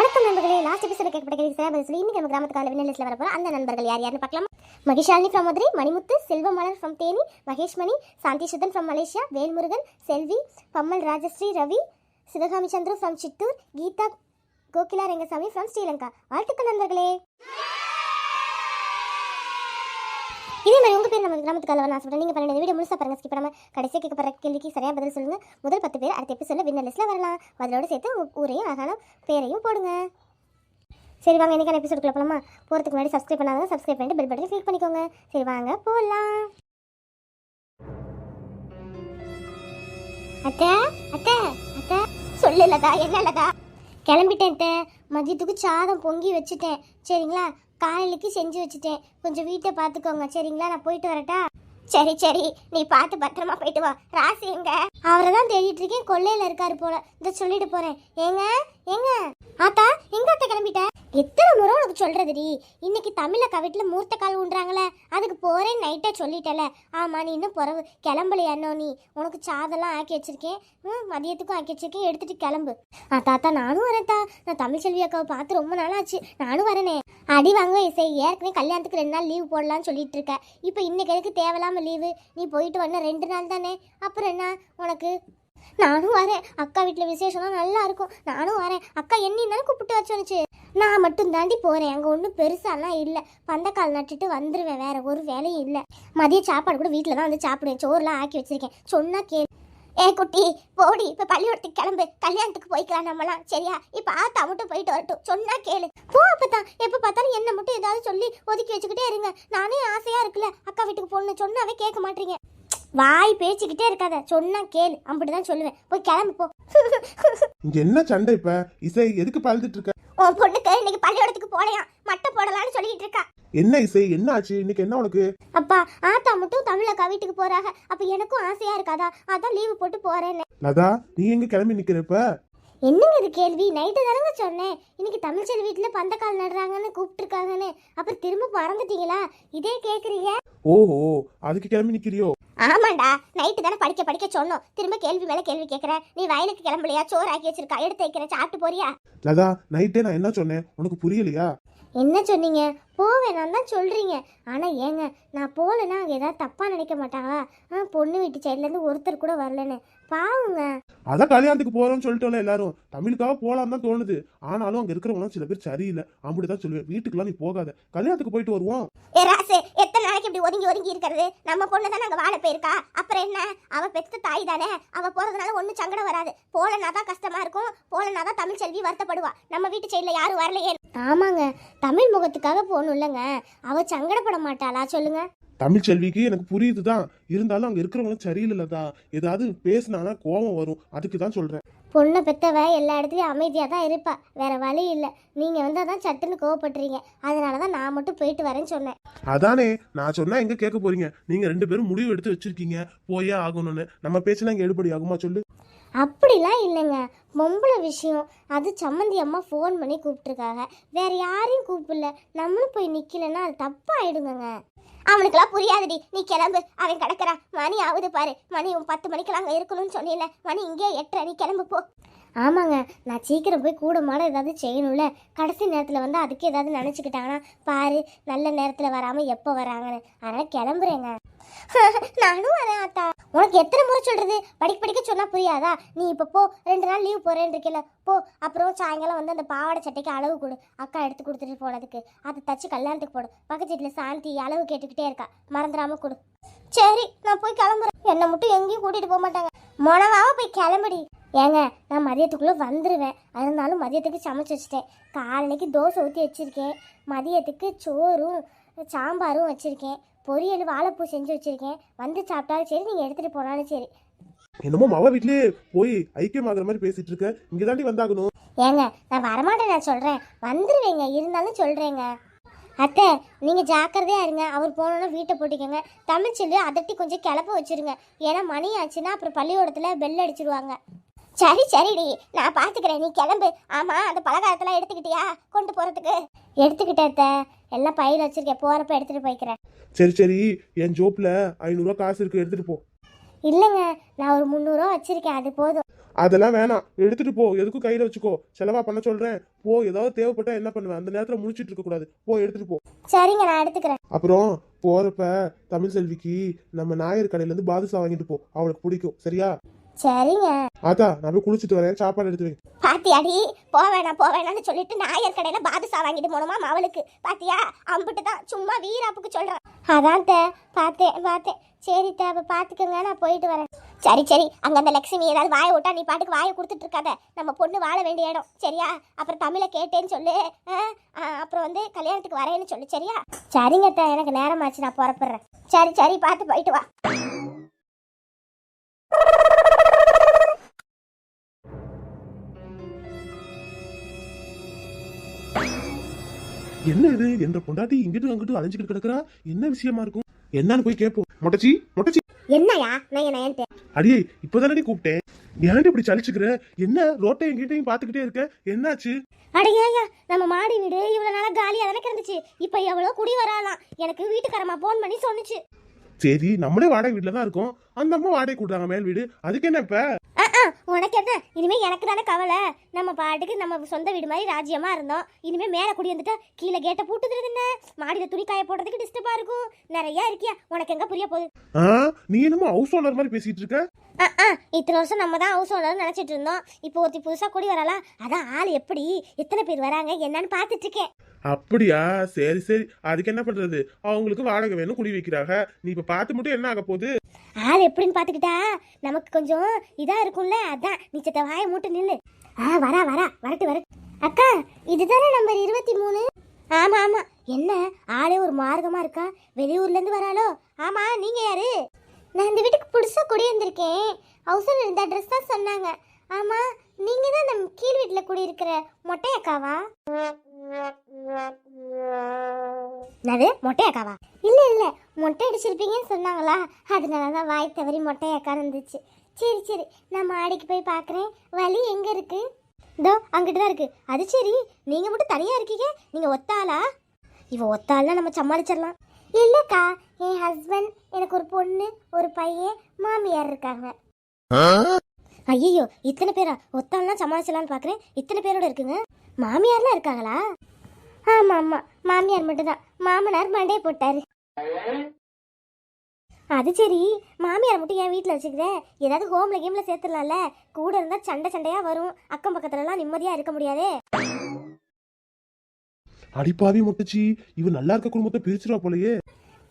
வணக்கம் நண்பர்களே. லாஸ்ட் எபிசோட கேட்கப்பட்ட கேள்வி சொல்லி இன்னைக்கு நம்ம கிராமத்துக்கால விண்ணலிஸ்ட்ல வரப்போற அந்த நண்பர்கள் யார்? யாருன்னு பார்க்கலாம்? Mahishalini from Madurai Manimuthu Selvamalar from Theni Maheshmani Shanthi Sudhan from Malaysia Velmurugan Selvi Pammal Rajashree Ravi Sivakami Chandru from Chittoor Geetha Kokila Rengasamy from Sri Lanka. வாழ்த்துக்கள் நண்பர்களே. இதே மாதிரி உங்கள் பேர் நம்ம கிராமத்துக்கு நான் சொல்கிறேன் நீங்கள் பண்ண வீடியோ முழுசாக பாருங்கள் ஸ்கிப் பண்ணாமல் கடைசியாக கேட்கப்படுற கேள்விக்கு சரியாக பதில் சொல்லுங்கள் முதல் பத்து பேர் அடுத்த எபிசோட வின்னர் லிஸ்ட்ல வரலாம். அதோட சேர்த்து ஊரையும் அழகான பேரையும் போடுங்க. சரி வாங்க இன்னைக்கான எபிசோடுக்குள்ள போகலாமா போகிறதுக்கு முன்னாடி சப்ஸ்கிரைப் பண்ணாங்க சப்ஸ்கிரைப் பண்ணிட்டு பெல் பட்டன் கிளிக் பண்ணிக்கோங்க. சரி வாங்க போகலாம் அத்தை அத்தை அத்தை. சொல்லலதா என்னலதா கிளம்பிட்டேன் அத்தை. மதியத்துக்கு சாதம் பொங்கி வச்சுட்டேன். சரிங்களா? காலையிலக்கு செஞ்சு வச்சுட்டேன். கொஞ்சம் வீட்டை பார்த்துக்கோங்க. சரிங்களா? நான் போயிட்டு வரட்டா? சரி சரி. நீ பார்த்து பத்திரமா போயிட்டு வா. ராசி எங்க? அவரை தான் தேடிட்டு இருக்கேன். கொள்ளையில இருக்காரு போல. இதை சொல்லிட்டு போறேன். ஏங்க ஏங்க? ஆத்தா எங்க அத்தை கிளம்பிட்ட? எத்தனை முறை உனக்கு சொல்றதுடி? இன்னைக்கு தமிழ்ல கவிட்டுல மூர்த்த கால் ஊன்றாங்களே அதுக்கு போறேன் நைட்டா சொல்லிட்டல. ஆமா நீ இன்னும் பிறவு. கிளம்பலையா இன்னும் நீ? உனக்கு சாதெல்லாம் ஆக்கி வச்சிருக்கேன். ம், மதியத்துக்கும் ஆக்கி வச்சிருக்கேன். எடுத்துட்டு கிளம்பு. ஆ தாத்தா நானும் வரேன்தா நான் தமிழ் செல்வி அக்காவை பார்த்து ரொம்ப நாள் ஆச்சு நானும் வரேனே. அடி வாங்க இசை. ஏற்கனவே கல்யாணத்துக்கு ரெண்டு நாள் லீவ் போடலாம்னு சொல்லிட்டு இருக்க. இப்போ இன்னைக்கு எதுக்கு தேவையில்லாம லீவு நீ போயிட்டு வரணும் ரெண்டு நாள் தானே. அப்புறம் என்ன? உனக்கு நானும் வரேன். அக்கா வீட்டில் விசேஷம்லாம் நல்லா இருக்கும். நானும் வரேன். அக்கா என்ன கூப்பிட்டு வச்சுனுச்சு நான் மட்டும் தாண்டி போகிறேன் அங்கே ஒன்றும் பெருசாலாம் இல்லை. பந்தக்கால் நட்டுட்டு வந்துடுவேன் வேற ஒரு வேலையும் இல்லை. மதிய சாப்பாடு கூட வீட்டில் தான் வந்து சாப்பிடுவேன். சோறுலாம் ஆக்கி வச்சிருக்கேன். சொன்னா கே ஏ குட்டி போடி. இப்போ பள்ளிக்கூடத்துக்கு கிளம்பு. கல்யாணத்துக்கு போய்க்கலாம் நம்மலாம். சரியா? இப்போ ஆத்தா மட்டும் போயிட்டு வரட்டும். சொன்னா கேளு. போ அப்பதான். எப்போ பார்த்தாலும் என்ன மட்டும் ஏதாவது சொல்லி ஒதுக்கி வச்சுக்கிட்டே இருங்க. நானே ஆசையாக இருக்குல்ல. அக்கா வீட்டுக்கு போகணும்னு சொன்னாவே கேட்க மாட்டீங்க. வாய் பேசிக்கிட்டே இருக்காத. சொன்னா கேளு. அப்படிதான் சொல்லுவேன். போய் கிளம்பு போ. இங்க என்ன சண்டை இப்ப? இசை எதுக்கு பழுதுட்டு இருக்க? உன் பொண்ணுக்கு இன்னைக்கு பள்ளிக்கூடத்துக்கு போலையாம். மட்டை போடலாம்னு சொல்லிட்டு இருக்கா. என்ன இசை? என்ன ஆச்சு? இன்னைக்கு என்ன உனக்கு? அப்பா ஆத்தா மட்டும் தமிழக்கா வீட்டுக்கு போறாங்க அப்ப எனக்கும் ஆசையா இருக்காதா? அதான் லீவு போட்டு போறேன்னு. லதா நீ எங்க கிளம்பி நிக்கிறப்ப என்னங்க இது கேள்வி? நைட்டு தானங்க சொன்னேன். இன்னைக்கு தமிழ்ச்செல்வி வீட்டுல பந்தக்கால் நடுறாங்கன்னு கூப்பிட்டுருக்காங்கன்னு. அப்புறம் திரும்ப மறந்துட்டீங்களா இதே கேக்குறீங்க? ஓஹோ அதுக்கு கிளம்பி நிக்கிறியோ? ஆமாண்டா. நைட்டு தானே படிக்க படிக்க சொன்னோம். திரும்ப கேள்வி மேல கேள்வி கேக்குற நீ வயலுக்கு கிளம்பலையா? சோறு ஆக்கி வச்சிருக்கா? எடுத்து வைக்கிறேன் சாப்பிட்டு போறியா? லதா நைட்டே நான் என்ன சொன்னேன்? உனக்கு புரியலையா? என்ன சொன்னீங்க? நான் தான் சொல்றீங்க. ஆனா ஏங்க நான் போகலன்னா அங்க ஏதாவது தப்பா நினைக்க மாட்டாங்களா? ஆ பொண்ணு வீட்டு சைட்ல இருந்து ஒருத்தர் கூட வரலன்னு. பாவுங்க. அதான் கல்யாணத்துக்கு போறோம்னு சொல்லிட்டோம்ல எல்லாரும். தமிழுக்காக போலாம் தான் தோணுது. ஆனாலும் அங்க இருக்கிறவங்க சில பேர் சரியில்லை. அப்படிதான் சொல்லுவேன். வீட்டுக்குலாம் நீ போகாத. கல்யாணத்துக்கு போயிட்டு வருவோம். ஏ ராசு இப்படி ஒதுங்கி ஒதுங்கி இருக்கிறது. நம்ம பொண்ணு தானே அங்கே வாழ போயிருக்கா? அப்புறம் என்ன? அவள் பெத்த தாய் தானே. அவள் போகிறதுனால ஒன்றும் சங்கடம் வராது. போலனா தான் கஷ்டமாக இருக்கும். போலனா தான் தமிழ் செல்வி வருத்தப்படுவா. நம்ம வீட்டு சைடில் யாரும் வரலையே. ஆமாங்க. தமிழ் முகத்துக்காக போகணும் இல்லைங்க. அவள் சங்கடப்பட மாட்டாளா? சொல்லுங்க. தமிழ் செல்விக்கு எனக்கு புரியுதுதான். இருந்தாலும் அங்கே இருக்கிறவங்களும் தான் ஏதாவது பேசினானா கோபம் வரும். அதுக்கு தான் சொல்கிறேன் பொண்ணை பெத்தவ எல்லா இடத்துலயும் அமைதியா தான் இருப்பா. வேற வழி இல்லை. நீங்க வந்து அதான் சட்டுன்னு கோவப்படுறீங்க. அதனால தான் நான் மட்டும் போயிட்டு வரேன்னு சொன்னேன். அதானே நான் சொன்னா எங்க கேட்க போறீங்க? நீங்க ரெண்டு பேரும் முடிவு எடுத்து வச்சிருக்கீங்க. போயே ஆகணும்னு. நம்ம பேச்செல்லாம் இங்க எடுபடி ஆகுமா சொல்லு? அப்படிலாம் இல்லைங்க. பொம்பளை விஷயம். அது சம்மந்தி அம்மா ஃபோன் பண்ணி கூப்பிட்டுருக்காங்க. வேற யாரையும் கூப்பிடல. நம்மளும் போய் நிக்கலன்னா அது தப்பாயிடுங்க அவனுக்கெல்லாம் புரியாதுடி. நீ கிளம்பு. அவன் கிடக்குறான். மணி ஆகுது பாரு. மணி உன் பத்து மணிக்கெல்லாம் அங்கே இருக்கணும்னு சொன்னீல மணி இங்கே எட்டரை நீ கிளம்பு போ. ஆமாங்க. நான் சீக்கிரம் போய் கூட மாட ஏதாவது செய்யணும்ல. கடைசி நேரத்தில் வந்து அதுக்கு ஏதாவது நினச்சிக்கிட்டாங்கன்னா பாரு நல்ல நேரத்தில் வராமல் எப்போ வராங்கன்னு. அதனால் கிளம்புறேங்க. நானும் வரேன் ஆத்தா. உனக்கு எத்தனை முறை சொல்றது? படிக்க படிக்க சொன்னா புரியாதா? நீ இப்போ போ ரெண்டு நாள் லீவ் போறேன்னு இருக்கல போ. அப்புறம் சாயங்காலம் வந்து அந்த பாவாடை சட்டைக்கு அளவு கொடு. அக்கா எடுத்து கொடுத்துட்டு போனதுக்கு. அதை தச்சு கல்யாணத்துக்கு போடும் பக்கத்து வீட்டில் சாந்தி அளவு கேட்டுக்கிட்டே இருக்கா. மறந்துடாம கொடு. சரி நான் போய் கிளம்புறேன். என்னை மட்டும் எங்கேயும் கூட்டிட்டு போக மாட்டாங்க. மொனவாவ போய் கிளம்புடி. ஏங்க நான் மதியத்துக்குள்ளே வந்துடுவேன் இருந்தாலும் மதியத்துக்கு சமைச்சு வச்சுட்டேன். காலைக்கு தோசை ஊற்றி வச்சுருக்கேன். மதியத்துக்கு சோறும் சாம்பாரும் வச்சுருக்கேன். பொரியல் வாழைப்பூ செஞ்சு வச்சுருக்கேன். வந்து சாப்பிட்டாலும் சரி நீங்கள் எடுத்துகிட்டு போனாலும் சரி. என்னமோ மவ வீட்லயே போய் ஐக்கியமாகற மாதிரி பேசிட்டு இருக்க. இங்க தாண்டி வந்தாகணும். ஏங்க நான் வரமாட்டேன் நான் சொல்கிறேன் வந்துடுவேங்க இருந்தாலும் சொல்கிறேங்க அத்தை நீங்கள் ஜாக்கிரதையாக இருங்க. அவர் போனோன்னா வீட்டை போட்டிக்கோங்க. தமிழ் செல்வி அதட்டி கொஞ்சம் கிளப்ப வச்சிருங்க. ஏன்னா மணி ஆச்சுன்னா அப்புறம் பள்ளிக்கூடத்தில் பெல் அடிச்சிருவாங்க. சரி சரிடி. நான் பார்த்துக்கிறேன் நீ கிளம்பு. ஆமாம் அந்த பலகாரத்தெல்லாம் எடுத்துக்கிட்டியா? கொண்டு போகிறதுக்கு எடுத்துக்கிட்டேன் எல்லாம் பையில் வச்சிருக்கேன். போகிறப்ப எடுத்துகிட்டு போய்க்கிறேன். சரி சரி. என் ஜோப்ல ஐநூறுரூவா காசு இருக்கு. எடுத்துட்டு போ. இல்லைங்க நான் ஒரு முந்நூறுரூவா வச்சுருக்கேன். அது போதும். அதெல்லாம் வேணாம். எடுத்துட்டு போ. எதுக்கும் கையில வச்சுக்கோ. செலவா பண்ண சொல்றேன். போ. ஏதாவது தேவைப்பட்டா என்ன பண்ணுவேன் அந்த நேரத்துல முடிச்சிட்டு இருக்க கூடாது. போ எடுத்துட்டு போ. சரிங்க நான் எடுத்துக்கிறேன். அப்புறம் போறப்ப தமிழ் செல்விக்கு நம்ம நாயர் கடையில இருந்து பாதுஷா வாங்கிட்டு போ. அவளுக்கு பிடிக்கும். சரியா? சரிங்க. ஆத்தா நான் குளிச்சிட்டு வரேன். சாப்பாடு எடுத்து வை. பாத்தியாடி போ வேணாம் போ வேணாம்னு சொல்லிட்டு நாயர் கடையில பாதுஷா வாங்கிட்டு போனோமா அவளுக்கு பாத்தியா அம்பிட்டு தான். சும்மா வீராப்புக்கு சொல்றான் அதான் தே பார்த்தேன் பார்த்தேன். சரி தே அப்ப பாத்துக்கோங்க நான் போயிட்டு வரேன். சரி சரி அங்க அந்த லட்சுமி ஏதாவது வாயை விட்டா நீ பாட்டுக்கு வாயை கொடுத்துட்டு இருக்காத. நம்ம பொண்ணு வாழ வேண்டிய இடம் சரியா? அப்புறம் தமிழை கேட்டேன்னு சொல்லு. அப்புறம் வந்து கல்யாணத்துக்கு வரேன்னு சொல்லு சரியா? சரிங்க தே எனக்கு நேரமாச்சு நான் புறப்படுறேன். சரி சரி பார்த்து போயிட்டு வா. என்ன இது? என்ற பொண்டாட்டி இங்கிட்டு அங்கிட்டு அலைஞ்சுக்கிட்டு கிடக்குறா? என்ன விஷயமா இருக்கும்? என்னன்னு போய் கேட்போம். மொட்டச்சி மொட்டச்சி. என்னயா அடியே இப்பதானடி கூப்பிட்டேன். ஏன்டி இப்படி சலிச்சுக்கிற? என்ன ரோட்டையும் கீட்டையும் பாத்துக்கிட்டே இருக்க? என்னாச்சு? அடையா நம்ம மாடி வீடு இவ்வளவு நாளா காலியா தானே கிடந்துச்சு? இப்ப எவ்வளவு குடி வராலாம் எனக்கு வீட்டுக்காரமா போன் பண்ணி சொன்னுச்சு. சரி நம்மளே வாடகை வீட்டுல தான் இருக்கோம். அந்த அம்மா வாடகை கூடுறாங்க மேல் வீடு. அதுக்கு என்ன இப்ப? உனக்கு என்ன? இனிமே எனக்கு தானே கவலை. நம்ம பாட்டுக்கு நம்ம சொந்த வீடு மாதிரி ராஜ்யமா இருந்தோம். இனிமே மேலே குடி வந்துட்டா கீழே கேட்டை பூட்டுதுறது என்ன? மாடியில துணி காய போடுறதுக்கு டிஸ்டர்பா இருக்கும். நிறைய இருக்கியா? உனக்கு எங்க புரிய போகுது? நீ என்னமோ ஹவுஸ் ஓனர் மாதிரி பேசிட்டு இருக்க? இத்தனை வருஷம் நம்ம தான் ஹவுஸ் ஓனர் நினைச்சிட்டு இருந்தோம். இப்போ ஒருத்தி புதுசா குடி வரலா அதான் ஆள் எப்படி? எத்தனை பேர் வராங்க? என்னன்னு பார்த்துட்டு இருக்கேன். அப்படியா? சரி சரி. அதுக்கு என்ன பண்றது? அவங்களுக்கு வாடகை வேணும் குடி வைக்கிறாங்க. நீ இப்ப பார்த்து மட்டும் என்ன ஆக போகுது? ஆள் எப்படின்னு பார்த்துக்கிட்டா நமக்கு கொஞ்சம் இதா இருக்கும்ல. அதான் நீ சத்த வாய மூட்டு நில்லு. ஆ வரா வரா. வரட்டு வரட்டு. அக்கா இதுதானே நம்பர் இருபத்தி மூணு? ஆமா ஆமா. என்ன ஆளே ஒரு மார்க்கமா இருக்கா? வெளியூர்ல இருந்து வராளோ? ஆமா நீங்க யாரு? நான் இந்த வீட்டுக்கு புதுசா குடியிருந்திருக்கேன். ஹவுஸ்ல இந்த அட்ரஸ் தான் சொன்னாங்க. ஆமா நீங்க தான் நம்ம கீழ் வீட்டுல குடியிருக்கிற இருக்கிற மொட்டையக்காவா? என்னது மொட்டை அக்காவா இல்ல இல்ல மொட்டை அடிச்சிருப்பீங்கன்னு சொன்னாங்களா? அதனால தான் வாய் தவறி மொட்டையக்கா இருந்துச்சு. சரி சரி நான் மாடிக்கு போய் பார்க்குறேன் வழி எங்க இருக்கு? இதோ அங்கிட்டு தான் இருக்கு. அது சரி நீங்க மட்டும் தனியா இருக்கீங்க? நீங்க ஒத்தாளா? இவ ஒத்தாள்னா நம்ம சமாளிச்சிடலாம். இல்லக்கா என் ஹஸ்பண்ட் எனக்கு ஒரு பொண்ணு ஒரு பையன் மாமியார் இருக்காங்க. ஐயோ இத்தனை பேரா? ஒத்தாள்னா சமாளிச்சலாம்னு பார்க்குறேன் இத்தனை பேரோட இருக்குங்க? மாமியார்லாம் இருக்காங்களா? ஆமா ஆமா. மாமியார் மட்டும்தான். மாமனார் மண்டே போட்டாரு. அது சரி. மாமியார் மட்டும் என் வீட்டில் வச்சுக்கிற? ஏதாவது ஹோம்ல கேம்ல சேர்த்துடலாம்ல. கூட இருந்தா சண்டை சண்டையா வரும். அக்கம் பக்கத்துலலாம் நிம்மதியா இருக்க முடியாதே. அடிப்பாவி முட்டுச்சி. இவ நல்லா இருக்க குடும்பத்தை பிரிச்சிருவா போலயே.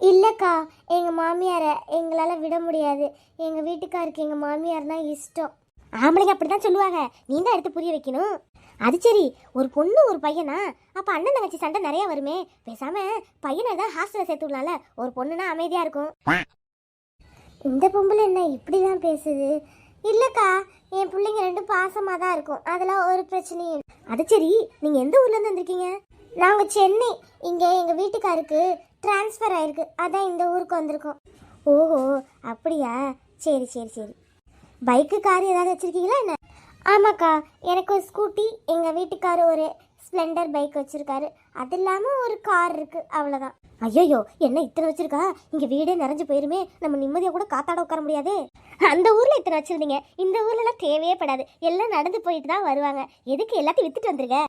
இல்லக்கா எங்க மாமியாரை எங்களால விட முடியாது. எங்க வீட்டுக்காருக்கு எங்க மாமியார்னா இஷ்டம். ஆம்பளைங்க அப்படிதான் சொல்லுவாங்க. நீ தான் எடுத்து புரிய வைக்கணும். அது சரி ஒரு பொண்ணு ஒரு பையனா? அப்போ அண்ணன் தங்கச்சி சண்டை நிறைய வருமே. பேசாம பையனை தான் ஹாஸ்டலில் சேர்த்து விடலாம்ல? ஒரு பொண்ணுனா அமைதியா இருக்கும். இந்த பொம்பளை என்ன இப்படிதான் பேசுது? இல்லக்கா என் பிள்ளைங்க ரெண்டும் பாசமா தான் இருக்கும். அதெல்லாம் ஒரு பிரச்சனையும் அது சரி நீங்க எந்த ஊர்ல இருந்து வந்திருக்கீங்க? நாங்க சென்னை. இங்க எங்க வீட்டுக்காருக்கு டிரான்ஸ்ஃபர் ஆயிருக்கு. அதான் இந்த ஊருக்கு வந்திருக்கோம். ஓஹோ அப்படியா? சரி சரி சரி. பைக்கு கார் ஏதாவது வச்சிருக்கீங்களா என்ன? ஆமாக்கா எனக்கு ஒரு ஸ்கூட்டி எங்கள் வீட்டுக்கார் ஒரு ஸ்ப்ளெண்டர் பைக் வச்சுருக்காரு. அது இல்லாமல் ஒரு கார் இருக்குது அவ்வளோதான் ஐயோ என்ன இத்தனை வச்சுருக்கா? இங்கே வீடே நிறைஞ்சு போயிருமே. நம்ம நிம்மதியாக கூட காத்தாட உட்கார முடியாதே. அந்த ஊரில் இத்தனை வச்சுருந்தீங்க. இந்த ஊர்லலாம் தேவையே படாது. எல்லாம் நடந்து போயிட்டு தான் வருவாங்க. எதுக்கு எல்லாத்தையும் வித்துட்டு வந்துருங்க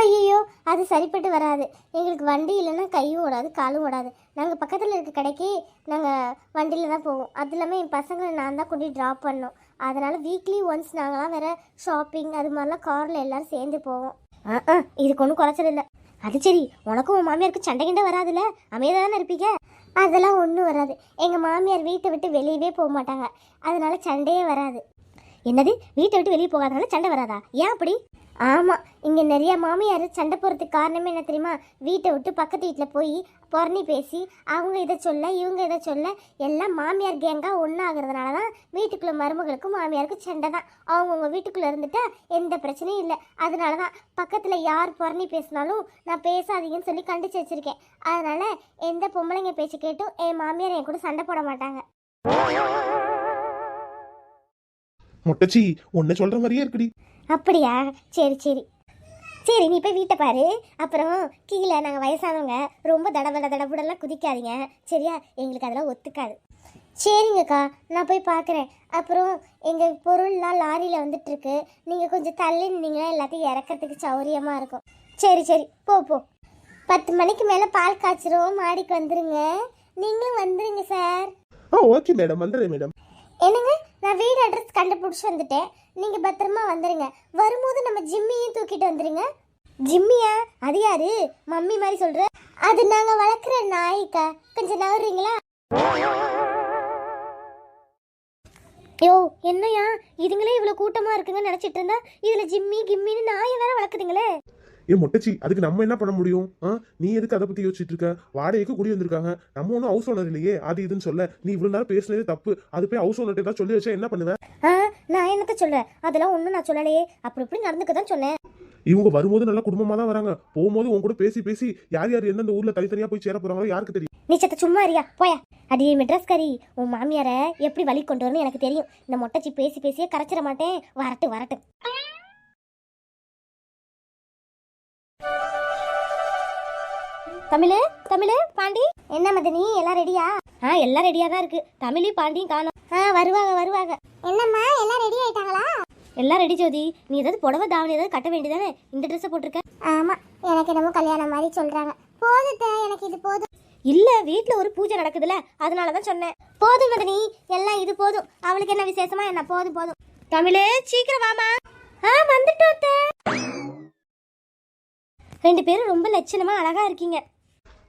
ஐயோ அது சரிப்பட்டு வராது. எங்களுக்கு வண்டி இல்லைன்னா கையும் ஓடாது காலும் ஓடாது. நாங்கள் பக்கத்தில் இருக்க கடைக்கு நாங்கள் வண்டியில் தான் போவோம். அது இல்லாமல் என் பசங்களை நான் தான் கொண்டு ட்ராப் பண்ணோம் அதனால் வீக்லி ஒன்ஸ் நாங்களாம் வேற ஷாப்பிங் அது மாதிரிலாம் காரில் எல்லாரும் சேர்ந்து போவோம். ஆ ஆ இதுக்கு ஒன்றும் குறைச்சல் இல்லை. அது சரி உனக்கும் உன் மாமியாருக்கு சண்டை கிண்டை வராதுல்ல? அமைதியாக தானே இருப்பீங்க? அதெல்லாம் ஒன்றும் வராது. எங்கள் மாமியார் வீட்டை விட்டு வெளியவே போக மாட்டாங்க. அதனால சண்டையே வராது. என்னது? வீட்டை விட்டு வெளியே போகாதனால சண்டை வராதா? ஏன் அப்படி? ஆமாம் இங்கே நிறைய மாமியார் சண்டை போகிறதுக்கு காரணமே என்ன தெரியுமா? வீட்டை விட்டு பக்கத்து வீட்டில் போய் பொறணி பேசி அவங்க இதை சொல்ல இவங்க இதை சொல்ல எல்லாம் மாமியார் கேங்காக ஒன்றாகிறதுனால தான் வீட்டுக்குள்ளே மருமகளுக்கும் மாமியாருக்கும் சண்டை தான். அவங்கவுங்க வீட்டுக்குள்ளே இருந்துட்டா எந்த பிரச்சனையும் இல்லை. அதனால தான் பக்கத்தில் யார் பொறணி பேசினாலும் நான் பேசாதீங்கன்னு சொல்லி கண்டிச்சு வச்சுருக்கேன். அதனால் எந்த பொம்பளைங்க பேச்சு கேட்டும் என் மாமியார் என் கூட சண்டை போட மாட்டாங்க. மொட்டச்சி உன்னை சொல்ற மாதிரியே இருக்குடி. அப்படியா? சரி சரி. சரி நீ போய் வீட்டை பாரு. அப்புறம் கீழே நாங்கள் வயசானவங்க ரொம்ப தடபட தடபடலாம் குதிக்காதீங்க. சரியா? எங்களுக்கு அதெல்லாம் ஒத்துக்காது. சரிங்கக்கா நான் போய் பார்க்குறேன் அப்புறம் எங்கள் பொருள்லாம் லாரியில் வந்துட்டு இருக்கு நீங்கள் கொஞ்சம் தள்ளி நின்னீங்கன்னா எல்லாத்தையும் இறக்கிறதுக்கு சௌரியமாக இருக்கும். சரி சரி போ போ. பத்து மணிக்கு மேலே பால் காய்ச்சிரும். மாடிக்கு வந்துருங்க. நீங்களும் வந்துருங்க சார். ஆ ஓகே மேடம். வந்துடுறேன் மேடம். என்னங்க? நான் வீடு அட்ரஸ் கண்டுபிடிச்சி வந்துட்டேன். நீங்கள் பத்திரமா வந்துருங்க. வரும்போது நம்ம ஜிம்மியும் தூக்கிட்டு வந்துருங்க. ஜிம்மியா? அது யாரு? மம்மி மாதிரி சொல்ற. அது நாங்கள் வளர்க்குற நாய்க்கா. கொஞ்சம் நவர்றீங்களா? யோ என்னையா இதுங்களே இவ்வளோ கூட்டமாக இருக்குங்கன்னு நினச்சிட்டு இருந்தா இதில் ஜிம்மி கிம்மின்னு நாயை வேற வளர்க்குதுங்களே. ஏ மொட்டச்சி அதுக்கு நம்ம என்ன பண்ண முடியும்? நீ எதுக்கு அதை பத்தி யோசிச்சுட்டு இருக்க? வாடகைக்கு குடி வந்திருக்காங்க. நம்ம ஒன்றும் ஹவுஸ் ஓனர் இல்லையே. அது இதுன்னு சொல்ல. நீ இவ்வளவு நேரம் பேசுனதே தப்பு. அது போய் ஹவுஸ் ஓனர் ஏதாவது சொல்லி வச்சா என்ன பண்ணுவேன் நான் என்னத்த சொல்கிறேன் அதெல்லாம் ஒன்றும் நான் சொல்லலையே. அப்புறம் இப்படி நடந்துக்க தான் சொன்னேன். இவங்க வரும்போது நல்ல குடும்பமா தான் வராங்க. போகும்போது உன் கூட பேசி பேசி யார் யார் எந்தெந்த ஊர்ல தனித்தனியா போய் சேர போறாங்களோ யாருக்கு தெரியும்? நீ சத்த சும்மா இருயா. போயா. அடியே மெட்ராஸ்காரி உன் மாமியாரை எப்படி வழி கொண்டு வரணும்னு எனக்கு தெரியும். இந்த மொட்டச்சி பேசி பேசியே கரைச்சிட மாட்டேன். வரட்டு வரட்டு தமிழு தமிழு பாண்டி. என்ன மதனி எல்லாம் ரெடியா? ஆ எல்லாம் ரெடியா தான் இருக்கு. தமிழி பாண்டியும் காணோம். ஆ வருவாங்க வருவாங்க. என்னம்மா எல்லாம் ரெடி ஆயிட்டாங்களா? எல்லாம் ரெடி ஜோதி. நீ ஏதாவது புடவை தாவணி ஏதாவது கட்ட வேண்டியதானே? இந்த ட்ரெஸ்ஸை போட்டிருக்க. ஆமா எனக்கு என்னமோ கல்யாணம் மாதிரி சொல்றாங்க. போதுத்த எனக்கு இது போதும். இல்ல வீட்ல ஒரு பூஜை நடக்குதுல அதனால தான் சொன்னேன். போதும் மதனி எல்லாம் இது போதும். அவளுக்கு என்ன விசேஷமா? என்ன போதும் போதும். தமிழே சீக்கிரம் வாமா. ஆ வந்துட்டோம். ரெண்டு பேரும் ரொம்ப லட்சணமா அழகா இருக்கீங்க.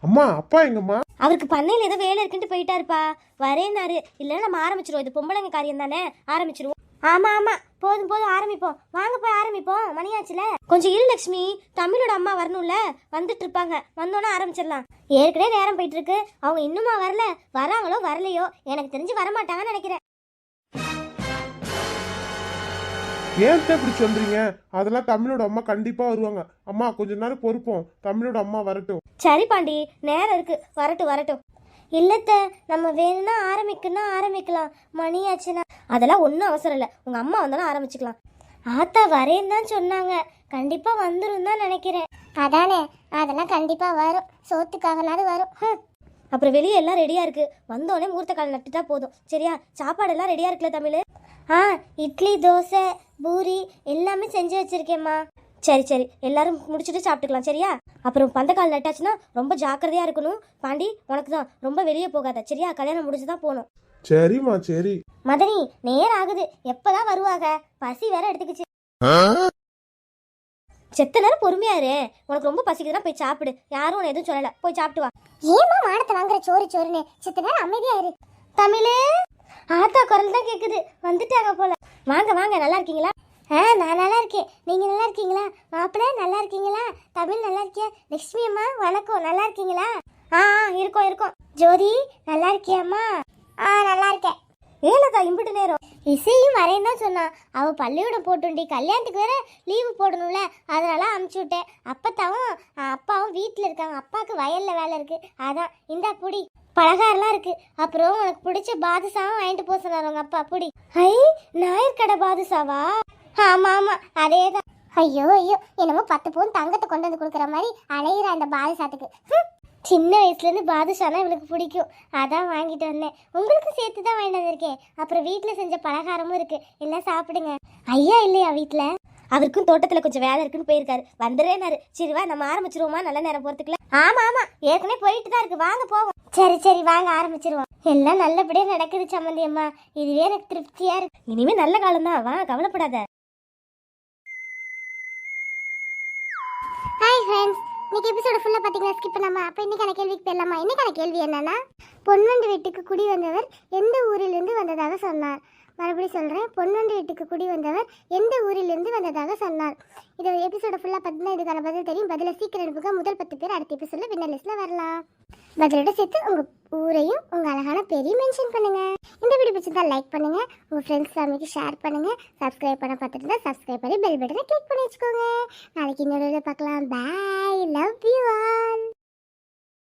அம்மா அப்பா எங்கம்மா? அவருக்கு பண்ணையில் ஏதோ வேலை இருக்குன்ட்டு போயிட்டாருப்பா. வரேனாரு இல்லைன்னா நம்ம ஆரம்பிச்சிருவோம். இது பொம்பளைங்க காரியம் தானே? ஆரம்பிச்சிருவோம். ஆமா ஆமா. போதும் போதும். ஆரம்பிப்போம். வாங்க போய் ஆரம்பிப்போம். மணியாச்சுல? கொஞ்சம் இரு லட்சுமி தமிழோட அம்மா வரணும்ல. வந்துட்டு இருப்பாங்க. வந்தோன்னே ஆரம்பிச்சிடலாம். ஏற்கனவே நேரம் போயிட்டு இருக்கு. அவங்க இன்னுமா வரல. வராங்களோ வரலையோ எனக்கு தெரிஞ்சு வரமாட்டாங்கன்னு நினைக்கிறேன். ஏன் இப்படி சொல்றீங்க? அதெல்லாம் தமிழோட அம்மா கண்டிப்பா வருவாங்க. அம்மா கொஞ்ச நேரம் பொறுப்போம். தமிழோட அம்மா வரட்டும். சரி பாண்டி நேரம் இருக்கு. வரட்டும் வரட்டும். இல்லத்த நம்ம வேணும்னா ஆரம்பிக்கணும்னா ஆரம்பிக்கலாம். மணியாச்சுன்னா. அதெல்லாம் ஒன்றும் அவசரம் இல்லை. உங்க அம்மா வந்தாலும் ஆரம்பிச்சுக்கலாம். ஆத்தா வரேன்னு தான் சொன்னாங்க. கண்டிப்பா வந்துரும் தான் நினைக்கிறேன். அதானே அதெல்லாம் கண்டிப்பா வரும். சோத்துக்காகனாலும் வரும். ஹம். அப்புறம் வெளியே எல்லாம் ரெடியா இருக்கு. வந்தோடனே மூர்த்த கால் நட்டுட்டா போதும். சரியா? சாப்பாடு எல்லாம் ரெடியா இருக்குல்ல தமிழ்? ஆ இட்லி தோசை பூரி எல்லாமே செஞ்சு வச்சிருக்கேம்மா. சரி சரி எல்லாரும் முடிச்சுட்டு சாப்பிட்டுக்கலாம் சரியா? அப்புறம் பந்தக்கால் நட்டாச்சுன்னா ரொம்ப ஜாக்கிரதையா இருக்கணும். பாண்டி உனக்கு தான் ரொம்ப வெளியே போகாத சரியா? கல்யாணம் முடிச்சு தான் போகணும். சரிம்மா சரி. மதனி நேரம் ஆகுது. எப்பதான் வருவாங்க பசி வேற எடுத்துக்கிச்சு. செத்த நேரம் பொறுமையா இரு. உனக்கு ரொம்ப பசிக்குதுன்னா போய் சாப்பிடு. யாரும் உன்னை எதுவும் சொல்லல. போய் சாப்பிட்டு வா. ஏம்மா மானத்தை வாங்குற சோறு சோறுன்னு? சித்த நேரம் அமைதியா இரு. தமிழே! ஆத்தா குரல் தான் கேக்குது. வந்துட்டாங்க போல. வாங்க வாங்க நல்லா இருக்கீங்களா? ஆ நான் நல்லா இருக்கேன். நீங்க நல்லா இருக்கீங்களா? மாப்பிள்ளை நல்லா இருக்கீங்களா? தமிழ் நல்லா இருக்கியா? லக்ஷ்மி அம்மா வணக்கம். நல்லா இருக்கீங்களா? ஆ ஆ, இருக்கோம் இருக்கோம். ஜோதி நல்லா இருக்கியாம்மா? ஆ நல்லா இருக்கேன். ஏலக்கா இம்பிட்டு நேரம். இசையும் வரையும் தான் சொன்னா. அவ பள்ளியோடம் போட்டுண்டி கல்யாணத்துக்கு வேற லீவு போடணும்ல. அதனால அமுச்சு விட்டேன். அப்பத்தாவும் அப்பாவும் வீட்டில் இருக்காங்க. அப்பாவுக்கு வயல்ல வேலை இருக்கு. அதான் இந்தா புடி. பலகாரம்லாம் இருக்கு. அப்புறம் உனக்கு பிடிச்ச பாதுசாவும் வாங்கிட்டு போக சொன்னார் உங்க அப்பா. பிடி ஐ நாயர்கடை பாதுசாவா ஆமா ஆமா. அதே தான் ஐயோ ஐயோ. என்னமோ பத்து பவுன் தங்கத்தை கொண்டு வந்து கொடுக்குற மாதிரி அலையிற அந்த பாதுசாத்துக்கு சின்ன வயசுலேருந்து பாதுஷானா இவளுக்கு பிடிக்கும். அதான் வாங்கிட்டு வந்தேன். உங்களுக்கும் சேர்த்து தான் வாங்கிட்டு வந்திருக்கேன். அப்புறம் வீட்டில் செஞ்ச பலகாரமும் இருக்கு. எல்லாம் சாப்பிடுங்க. ஐயா இல்லையா வீட்டில்? அவருக்கும் தோட்டத்தில் கொஞ்சம் வேலை இருக்குன்னு போயிருக்காரு. வந்துடுறேனாரு சரிவா நம்ம ஆரம்பிச்சிருவோமா? நல்ல நேரம் போகிறதுக்குள்ள ஆமாம் ஆமாம் ஏற்கனவே போயிட்டு தான் இருக்கு. வாங்க போவோம். சரி சரி வாங்க ஆரம்பிச்சிருவோம். எல்லாம் நல்லபடியாக நடக்குது சம்மந்தி அம்மா. இதுவே எனக்கு திருப்தியாக இருக்கு. இனிமே நல்ல காலம் தான் வா கவலைப்படாத. ஹாய் ஃப்ரெண்ட்ஸ் இன்னைக்கு எபிசோட ஃபுல்லாக பார்த்தீங்கன்னா ஸ்கிப் பண்ணாம? அப்போ இன்னைக்கான கேள்விக்கு போயிடலாமா? இன்னைக்கான கேள்வி என்னன்னா பொன்வண்டு வீட்டுக்கு குடி வந்தவர் எந்த ஊரிலிருந்து வந்ததாக சொன்னார். மறுபடியும் சொல்கிறேன் பொன்வண்டு வீட்டுக்கு குடி வந்தவர் எந்த ஊரிலிருந்து வந்ததாக சொன்னார். இது எபிசோட ஃபுல்லாக பார்த்தீங்கன்னா இதுக்கான பதில் தெரியும். பதில சீக்கிரம் அனுப்புங்க. முதல் பத்து பேர் அடுத்த எபிசோடில் வின்னர் லிஸ்ட்டில் வரலாம். பதிலோட சேர்த்து உங்கள் ஊரையும் உங்கள் அழகான பேரையும் மென்ஷன் பண்ணுங்கள் இந்த வீடியோ பிடிச்சிருந்தா லைக் பண்ணுங்கள் உங்கள் ஃப்ரெண்ட்ஸ் ஃபேமிலிக்கு ஷேர் பண்ணுங்கள் சப்ஸ்கிரைப் பண்ண பார்த்துட்டு சப்ஸ்கிரைப் பண்ணி பெல் பட்டனை கிளிக் பண்ணி வச்சுக்கோங்க. நாளைக்கு இன்னொரு பார்க்கலாம். Bye love you all